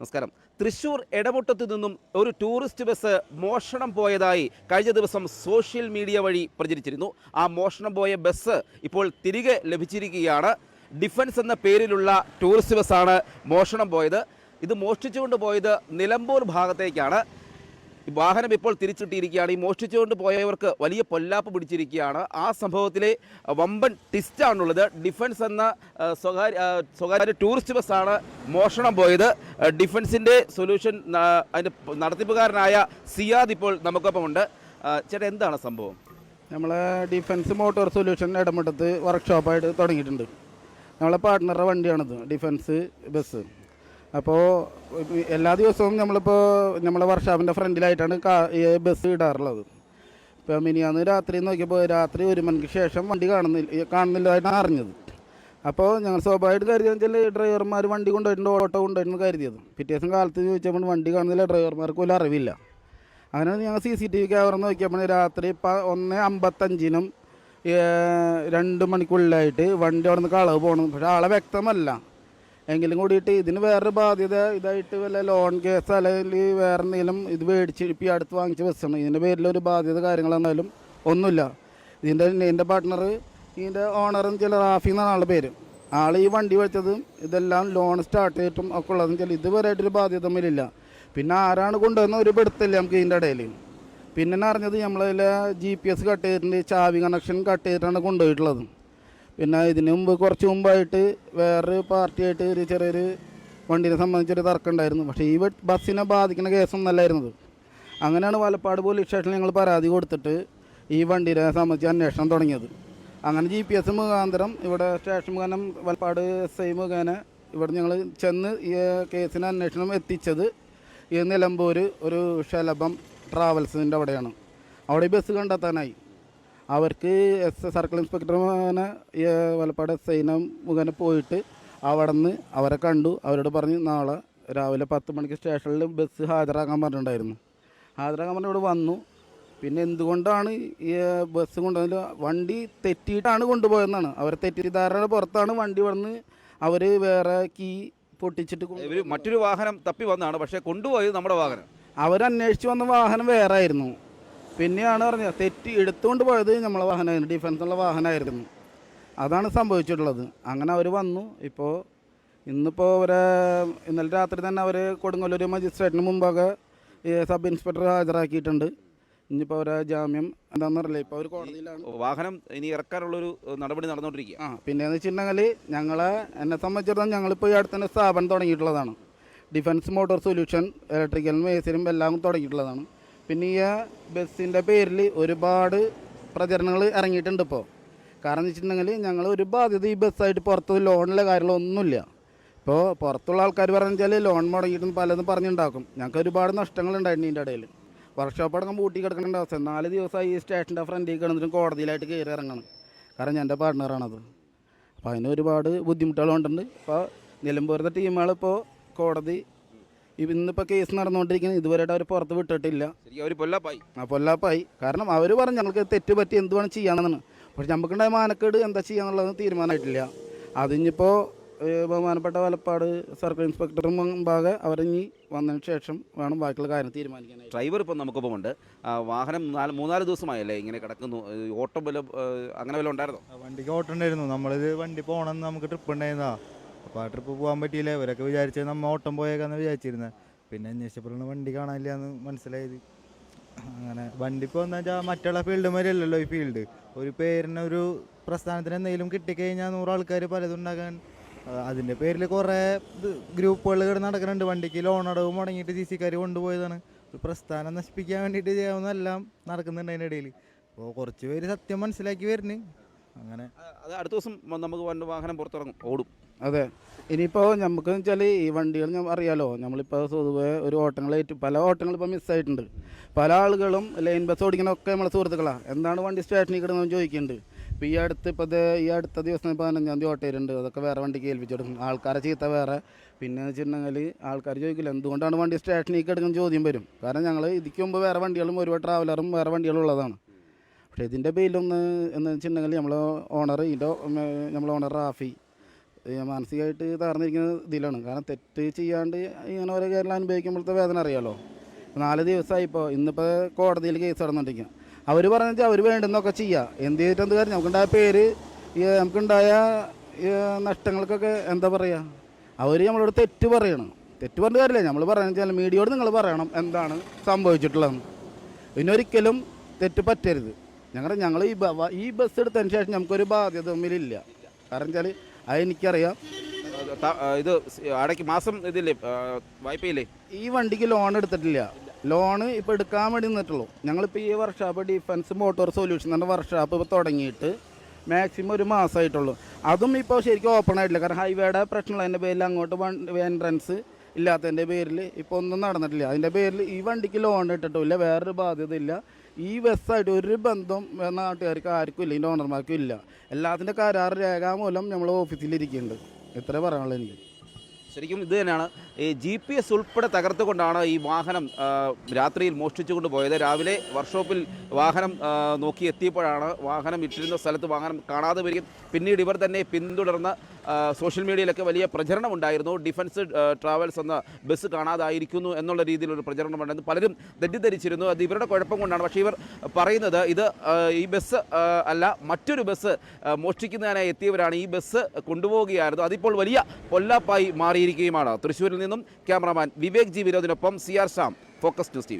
നമസ്കാരം. തൃശൂർ എടമുട്ടത്തു നിന്നും ഒരു ടൂറിസ്റ്റ് ബസ് മോഷണം പോയതായി കഴിഞ്ഞ ദിവസം സോഷ്യൽ മീഡിയ വഴി പ്രചരിച്ചിരുന്നു. ആ മോഷണം പോയ ബസ് ഇപ്പോൾ തിരികെ ലഭിച്ചിരിക്കുകയാണ്. ഡിഫൻസ് എന്ന പേരിലുള്ള ടൂറിസ്റ്റ് ബസ്സാണ് മോഷണം പോയത്. ഇത് മോഷ്ടിച്ചുകൊണ്ട് പോയത് നിലമ്പൂർ ഭാഗത്തേക്കാണ്. വാഹനം ഇപ്പോൾ തിരിച്ചിട്ടിരിക്കുകയാണ്. ഈ മോഷ്ടിച്ചുകൊണ്ട് പോയവർക്ക് വലിയ പൊല്ലാപ്പ് പിടിച്ചിരിക്കുകയാണ്. ആ സംഭവത്തിലെ വമ്പൻ ടിസ്റ്റാണുള്ളത് ഡിഫൻസ് എന്ന സ്വകാര്യ സ്വകാര്യ ടൂറിസ്റ്റ് ബസ്സാണ് മോഷണം പോയത്. ഡിഫൻസിന്റെ സൊല്യൂഷൻ അതിന്റെ നടത്തിപ്പുകാരനായ സിയാദ് ഇപ്പോൾ നമുക്കൊപ്പമുണ്ട്. ചേട്ടാ എന്താണ് സംഭവം? നമ്മൾ ഡിഫൻസ് മോട്ടോർ സൊല്യൂഷൻ ഇടമെടുത്ത് വർക്ക്ഷോപ്പായിട്ട് തുടങ്ങിയിട്ടുണ്ട്. നമ്മളെ പാർട്ട്ണറുടെ വണ്ടിയാണത് ഡിഫൻസ് ബസ് അപ്പോൾ എല്ലാ ദിവസവും നമ്മളിപ്പോൾ നമ്മളെ വർഷാപ്പിന്റെ ഫ്രണ്ടിലായിട്ടാണ് കാ ബസ് ഇടാറുള്ളത്. ഇപ്പോൾ മിനിയാന്ന് രാത്രി നോക്കിയപ്പോൾ രാത്രി ഒരു മണിക്ക് ശേഷം വണ്ടി കാണുന്നില്ല കാണുന്നില്ലതായിട്ടാണ് അറിഞ്ഞത്. അപ്പോൾ ഞങ്ങൾ സ്വാഭാവികമായിട്ട് കരുതിയെന്ന് വെച്ചാൽ ഡ്രൈവർമാർ വണ്ടി കൊണ്ടുപോയിട്ടുണ്ട് ഓട്ടോ കൊണ്ടുപോയിട്ടുണ്ട് കരുതിയത്. പിറ്റേ ദിവസം കാലത്ത് ചോദിച്ചപ്പോൾ വണ്ടി കാണുന്നില്ല ഡ്രൈവർമാർക്ക് പോലും അറിവില്ല. അങ്ങനെ ഞങ്ങൾ C C T V camera നോക്കിയപ്പോൾ രാത്രി പ ഒന്ന് അമ്പത്തഞ്ചിനും രണ്ട് മണിക്കുള്ളിലായിട്ട് വണ്ടി അവിടെ നിന്ന് കളവ് പോകണം പക്ഷേ ആളെ വ്യക്തമല്ല. എങ്കിലും കൂടിയിട്ട് ഇതിന് വേറൊരു ബാധ്യത ഇതായിട്ട് വല്ല ലോൺ കേസ് അല്ലെങ്കിൽ വേറെ എന്തെങ്കിലും ഇത് മേടിച്ച് ഇപ്പം അടുത്ത് വാങ്ങിച്ച ബസ്സാണ്. ഇതിന്റെ പേരിലൊരു ബാധ്യത കാര്യങ്ങളെന്നാലും ഒന്നുമില്ല. ഇതിന്റെ എന്റെ പാർട്ട്ണർ ഇതിന്റെ ഓണറും ചില റാഫി എന്നാണ് ആളുടെ പേര്. ആൾ ഈ വണ്ടി വെച്ചതും ഇതെല്ലാം ലോൺ സ്റ്റാർട്ട് ചെയ്തിട്ടും ഒക്കെ ഉള്ളതെന്ന് വെച്ചാൽ ഇതുവരെയായിട്ടൊരു ബാധ്യത തമ്മിലില്ല. പിന്നെ ആരാണ് കൊണ്ടുവന്ന ഒരു പെടുത്തില്ല നമുക്ക് ഇതിന്റെ ഇടയിൽ പിന്നെ അറിഞ്ഞത് നമ്മളതിൽ ജി പി എസ് കട്ട് ചെയ്തിട്ടുണ്ട് ചാവി കണക്ഷൻ കട്ട് ചെയ്തിട്ടാണ് കൊണ്ടുപോയിട്ടുള്ളത്. പിന്നെ ഇതിന് മുമ്പ് കുറച്ച് മുമ്പായിട്ട് വേറൊരു പാർട്ടിയായിട്ട് ഒരു ചെറിയൊരു വണ്ടീനെ സംബന്ധിച്ചൊരു തർക്കം ഉണ്ടായിരുന്നു. പക്ഷേ ഈ ബസ്സിനെ ബാധിക്കുന്ന കേസൊന്നും അല്ലായിരുന്നത്. അങ്ങനെയാണ് പാലപ്പാട് പോലീസ് സ്റ്റേഷനിൽ ഞങ്ങൾ പരാതി കൊടുത്തിട്ട് ഈ വണ്ടീനെ സംബന്ധിച്ച് അന്വേഷണം തുടങ്ങിയത്. അങ്ങനെ ജി പി എസ് മുഖാന്തരം ഇവിടെ സ്റ്റേഷൻ മുഖേന വലപ്പാട് എസ് ഐ മുഖേന ഇവിടെ ഞങ്ങൾ ചെന്ന് ഈ കേസിന് അന്വേഷണം എത്തിച്ചത് ഈ നിലമ്പൂർ ഒരു ശലഭം ട്രാവൽസിന്റെ അവിടെയാണ്. അവിടെ ബസ് കണ്ടെത്താനായി. അവർക്ക് എസ് സർക്കിൾ ഇൻസ്പെക്ടർ മുഖേന വലപ്പാട് എസ് ഐനെ മുഖേന പോയിട്ട് അവിടെ നിന്ന് അവരെ കണ്ടു. അവരോട് പറഞ്ഞ് നാളെ രാവിലെ പത്ത് മണിക്ക് സ്റ്റേഷനിൽ ബസ് ഹാജരാക്കാൻ പറഞ്ഞിട്ടുണ്ടായിരുന്നു. ഹാജരാക്കാൻ പറഞ്ഞ് ഇവിടെ വന്നു. പിന്നെ എന്തുകൊണ്ടാണ് ഈ ബസ് കൊണ്ടുവന്നത് വണ്ടി തെറ്റിയിട്ടാണ് കൊണ്ടുപോയതെന്നാണ്. അവർ തെറ്റിദ്ധാരണയുടെ പുറത്താണ് വണ്ടി വന്ന് അവർ വേറെ കീ പൊട്ടിച്ചിട്ട് മറ്റൊരു വാഹനം തപ്പി വന്നതാണ്. പക്ഷേ കൊണ്ടുപോയത് നമ്മുടെ വാഹനം. അവരന്വേഷിച്ച് വന്ന വാഹനം വേറെ ആയിരുന്നു. പിന്നെയാണ് പറഞ്ഞത് തെറ്റി എടുത്തുകൊണ്ട് പോയത് നമ്മളെ വാഹനമായിരുന്നു ഡിഫൻസുള്ള വാഹനമായിരുന്നു അതാണ് സംഭവിച്ചിട്ടുള്ളത്. അങ്ങനെ അവർ വന്നു. ഇപ്പോൾ ഇന്നിപ്പോൾ അവരെ ഇന്നലെ രാത്രി തന്നെ അവർ കൊടുങ്ങല്ലൂർ മജിസ്ട്രേറ്റിന് മുമ്പാകെ ഈ സബ് ഇൻസ്പെക്ടർ ഹാജരാക്കിയിട്ടുണ്ട്. ഇനിയിപ്പോൾ അവരെ ജാമ്യം എന്താണെന്ന് അറിയില്ല. ഇപ്പോൾ അവർ കോടതിയിലാണ്. വാഹനം ഇനി ഇറക്കാനുള്ളൊരു നടപടി നടന്നുകൊണ്ടിരിക്കുക ആ പിന്നെയെന്ന് വെച്ചിട്ടുണ്ടെങ്കിൽ ഞങ്ങളെ എന്നെ സംബന്ധിച്ചിടത്തോളം ഞങ്ങളിപ്പോൾ ഈ അടുത്തന്നെ സ്ഥാപനം തുടങ്ങിയിട്ടുള്ളതാണ്. ഡിഫൻസ് മോട്ടോർ സൊല്യൂഷൻ ഇലക്ട്രിക്കലും എ സിയിലും എല്ലാം തുടങ്ങിയിട്ടുള്ളതാണ്. പിന്നെ ഈ ബസ്സിന്റെ പേരിൽ ഒരുപാട് പ്രചരണങ്ങൾ ഇറങ്ങിയിട്ടുണ്ട് ഇപ്പോൾ കാരണം എന്ന് വെച്ചിട്ടുണ്ടെങ്കിൽ ഞങ്ങൾ ഒരു ബാധ്യത ഈ ബസ്സായിട്ട് പുറത്ത് ലോണിലെ കാര്യങ്ങളൊന്നുമില്ല ഇപ്പോൾ പുറത്തുള്ള ആൾക്കാർ പറഞ്ഞു പറഞ്ഞാൽ ലോൺ മുടങ്ങിയിട്ടും പലതും പറഞ്ഞുണ്ടാക്കും. ഞങ്ങൾക്ക് ഒരുപാട് നഷ്ടങ്ങൾ നഷ്ടങ്ങളുണ്ടായിരുന്നു ഇതിന്റെ ഇടയിൽ വർക്ക്ഷോപ്പ് അടക്കം പൂട്ടി കിടക്കേണ്ട അവസ്ഥ. നാല് ദിവസമായി ഈ സ്റ്റേഷന്റെ ഫ്രണ്ടിൽ കിടന്നിട്ടും കോടതിയിലായിട്ട് കയറി ഇറങ്ങണം. കാരണം എന്റെ പാർട്ട്ണറാണത് അപ്പോൾ അതിന് ഒരുപാട് ബുദ്ധിമുട്ടുകളുണ്ട്. ഇപ്പോൾ നിലമ്പൂരത്തെ ടീമുകളിപ്പോൾ കോടതി ഇന്നിപ്പോൾ കേസ് നടന്നുകൊണ്ടിരിക്കുന്നത്. ഇതുവരെയായിട്ട് അവർ പുറത്ത് വിട്ടിട്ടില്ല. അവർ പൊല്ലാപ്പായി. ആ പൊല്ലാപ്പായി. കാരണം അവർ പറഞ്ഞു ഞങ്ങൾക്ക് തെറ്റ് പറ്റി എന്ത് വേണം ചെയ്യാമെന്നാണ്. പക്ഷെ നമുക്കുണ്ടായ മാനക്കേട് എന്താ ചെയ്യാന്നുള്ളത് തീരുമാനമായിട്ടില്ല. അതിനിപ്പോൾ ബഹുമാനപ്പെട്ട വലപ്പാട് സർക്കിൾ ഇൻസ്പെക്ടറും മുമ്പാകെ അവരിഞ്ഞി വന്നതിന് ശേഷം വേണം ബാക്കിയുള്ള കാര്യം തീരുമാനിക്കാൻ ഡ്രൈവർ ഇപ്പം നമുക്കൊപ്പം ഉണ്ട്. വാഹനം നാല് മൂന്നാൽ ദിവസമായല്ലേ ഇങ്ങനെ കിടക്കുന്നു. ഓട്ടം വല്ല അങ്ങനെ വല്ലതും ഉണ്ടായിരുന്നോ? ആ വണ്ടിക്ക് ഓട്ടം ഉണ്ടായിരുന്നു. നമ്മളിത് വണ്ടി പോകണം നമുക്ക് ട്രിപ്പ് ഉണ്ടായിരുന്നാ അപ്പോൾ ആ ട്രിപ്പ് പോകാൻ പറ്റിയില്ല? ഇവരൊക്കെ വിചാരിച്ചത് നമ്മൾ ഓട്ടം പോയേക്കാന്ന് വിചാരിച്ചിരുന്നത് പിന്നെ അന്വേഷിച്ചപ്പോഴാണ് വണ്ടി കാണാനില്ല എന്ന് മനസ്സിലായത്. അങ്ങനെ വണ്ടി ഇപ്പോൾ എന്താ വെച്ചാൽ മറ്റുള്ള ഫീൽഡ് മാതിരി അല്ലല്ലോ ഈ ഫീൽഡ് ഒരു പേരിന് ഒരു പ്രസ്ഥാനത്തിന് എന്തെങ്കിലും കിട്ടിക്കഴിഞ്ഞാൽ നൂറ് ആൾക്കാർ പലതും ഉണ്ടാക്കാൻ. അതിന്റെ പേരിൽ കുറേ ഗ്രൂപ്പുകൾ കിടന്ന് നടക്കുന്നുണ്ട് വണ്ടിക്ക് ലോൺ അടവ് മുടങ്ങിയിട്ട് സി സിക്കാർ കൊണ്ടുപോയതാണ്. ഒരു പ്രസ്ഥാനം നശിപ്പിക്കാൻ വേണ്ടിയിട്ട് ചെയ്യാവുന്നതെല്ലാം നടക്കുന്നുണ്ട് അതിന്റെ ഇടയിൽ അപ്പോൾ കുറച്ച് പേര് സത്യം മനസ്സിലാക്കി വരുന്നു അങ്ങനെ. അത് അടുത്ത ദിവസം നമുക്ക് വാഹനം പുറത്തിറങ്ങും. ഓടും. അതെ. ഇനിയിപ്പോൾ നമുക്ക് വെച്ചാൽ ഈ വണ്ടികൾ അറിയാലോ നമ്മളിപ്പോൾ പൊതുവെ ഒരു ഓട്ടങ്ങളായിട്ട് പല ഓട്ടങ്ങൾ ഇപ്പോൾ മിസ്സായിട്ടുണ്ട് പല ആളുകളും ലൈൻ ബസ് ഓടിക്കണമൊക്കെ നമ്മളെ സുഹൃത്തുക്കളാണ് എന്താണ് വണ്ടി സ്റ്റേഷനിൽ കിടന്നു ചോദിക്കുന്നുണ്ട് ഇപ്പോൾ ഈ അടുത്ത് ഇപ്പോൾ ഈ അടുത്ത ദിവസം പതിനഞ്ചാം തീയതി ഓട്ടയിലുണ്ട് അതൊക്കെ വേറെ വണ്ടിക്ക് ഏൽപ്പിച്ചെടുക്കും ആൾക്കാരെ ചീത്ത വേറെ. പിന്നെ വെച്ചിട്ടുണ്ടെങ്കിൽ ആൾക്കാർ ചോദിക്കില്ല എന്തുകൊണ്ടാണ് വണ്ടി സ്റ്റേഷനിൽ കിടക്കുന്ന ചോദ്യം വരും. കാരണം ഞങ്ങൾ ഇതിക്ക് മുമ്പ് വേറെ വണ്ടികളും ഒരു ട്രാവലറും വേറെ വണ്ടികളും ഉള്ളതാണ്. പക്ഷേ ഇതിന്റെ പേരിലൊന്ന് എന്ന് വെച്ചിട്ടുണ്ടെങ്കിൽ നമ്മൾ ഓണർ ഇതിന്റെ നമ്മൾ ഓണർ റാഫി മാനസികമായിട്ട് തകർന്നിരിക്കുന്ന ഇതിലാണ്. കാരണം തെറ്റ് ചെയ്യാണ്ട് ഇങ്ങനെ ഓരോ കേരളം അനുഭവിക്കുമ്പോഴത്തെ വേദന അറിയാലോ? നാല് ദിവസമായി ഇപ്പോൾ ഇന്നിപ്പോൾ കോടതിയിൽ കേസ് നടന്നുകൊണ്ടിരിക്കുക അവർ പറഞ്ഞാൽ അവർ വേണ്ടുന്നൊക്കെ ചെയ്യുക എന്ത് ചെയ്തിട്ടെന്ത് കാര്യം. നമുക്കുണ്ടായ പേര് നമുക്കുണ്ടായ നഷ്ടങ്ങൾക്കൊക്കെ എന്താ പറയുക അവർ നമ്മളോട് തെറ്റ് പറയണം. തെറ്റ് പറഞ്ഞ കാര്യമില്ല. നമ്മൾ പറയുന്നത് മീഡിയയോട് നിങ്ങൾ പറയണം എന്താണ് സംഭവിച്ചിട്ടുള്ളതെന്ന്. ഇതിനൊരിക്കലും തെറ്റ് പറ്റരുത്. ഞങ്ങളുടെ ഞങ്ങൾ ഈ ഈ ബസ് എടുത്തതിന് ശേഷം നമുക്കൊരു ബാധ്യത തമ്മിലില്ല. കാരണം വെച്ചാൽ അതെനിക്കറിയാം. ഇത് അടയ്ക്ക് മാസം ഇതില്ലേ വായ്പയില്ലേ? ഈ വണ്ടിക്ക് ലോൺ എടുത്തിട്ടില്ല. ലോണ് ഇപ്പോൾ എടുക്കാൻ വേണ്ടി നിന്നിട്ടുള്ളൂ. ഞങ്ങളിപ്പോൾ ഈ വർക്ക്ഷോപ്പ് ഡിഫൻസ് മോട്ടോർ സൊല്യൂഷൻ എന്ന വർക്ക്ഷോപ്പ് ഇപ്പോൾ തുടങ്ങിയിട്ട് മാക്സിമം ഒരു മാസമായിട്ടുള്ളൂ അതും ഇപ്പോൾ ശരിക്കും ഓപ്പൺ ആയിട്ടില്ല. കാരണം ഹൈവേയുടെ പ്രശ്നമുള്ളതിന്റെ പേരിൽ അങ്ങോട്ട് എൻട്രൻസ് ഇല്ലാത്തതിന്റെ പേരിൽ ഇപ്പോൾ ഒന്നും നടന്നിട്ടില്ല. അതിന്റെ പേരിൽ ഈ വണ്ടിക്ക് ലോൺ ഇട്ടിട്ടില്ല വേറൊരു ബാധ്യത ഇല്ല ഈ ബസ്സായിട്ട് ഒരു ബന്ധം നാട്ടുകാർക്ക് ആർക്കും ഇല്ല ഇതിന്റെ ഓണർമാർക്കും ഇല്ല. എല്ലാത്തിന്റെ കരാർ രേഖാമൂലം നമ്മൾ ഓഫീസിലിരിക്കുന്നുണ്ട് ഇത്രേ പറയാനുള്ളൂ എനിക്ക് ശരിക്കും ഇത് തന്നെയാണ്. ഈ ജി പി എസ് ഉൾപ്പെടെ തകർത്തുകൊണ്ടാണ് ഈ വാഹനം രാത്രിയിൽ മോഷ്ടിച്ചുകൊണ്ട് പോയത്. രാവിലെ വർക്ക്ഷോപ്പിൽ വാഹനം നോക്കി എത്തിയപ്പോഴാണ് വാഹനം ഇട്ടിരുന്ന സ്ഥലത്ത് വാഹനം കാണാതെ വരികയും പിന്നീട് ഇവർ തന്നെ പിന്തുടർന്ന് സോഷ്യൽ മീഡിയയിലൊക്കെ വലിയ പ്രചരണം ഉണ്ടായിരുന്നു ഡിഫൻസ് ട്രാവൽസ് എന്ന ബസ് കാണാതായിരിക്കുന്നു എന്നുള്ള രീതിയിലൊരു പ്രചരണം ഉണ്ടായിരുന്നു പലരും തെറ്റിദ്ധരിച്ചിരുന്നു. അത് ഇവരുടെ കുഴപ്പം കൊണ്ടാണ്. പക്ഷേ ഇവർ പറയുന്നത് ഇത് ഈ ബസ് അല്ല മറ്റൊരു ബസ് മോഷ്ടിക്കുന്നതിനായി എത്തിയവരാണ് ഈ ബസ് കൊണ്ടുപോവുകയായിരുന്നു. അതിപ്പോൾ വലിയ പൊല്ലാപ്പായി മാറിയിരിക്കുകയുമാണ്. തൃശ്ശൂരിൽ നിന്നും cameraman Vivek G വിനോദിനൊപ്പം C R Focus News T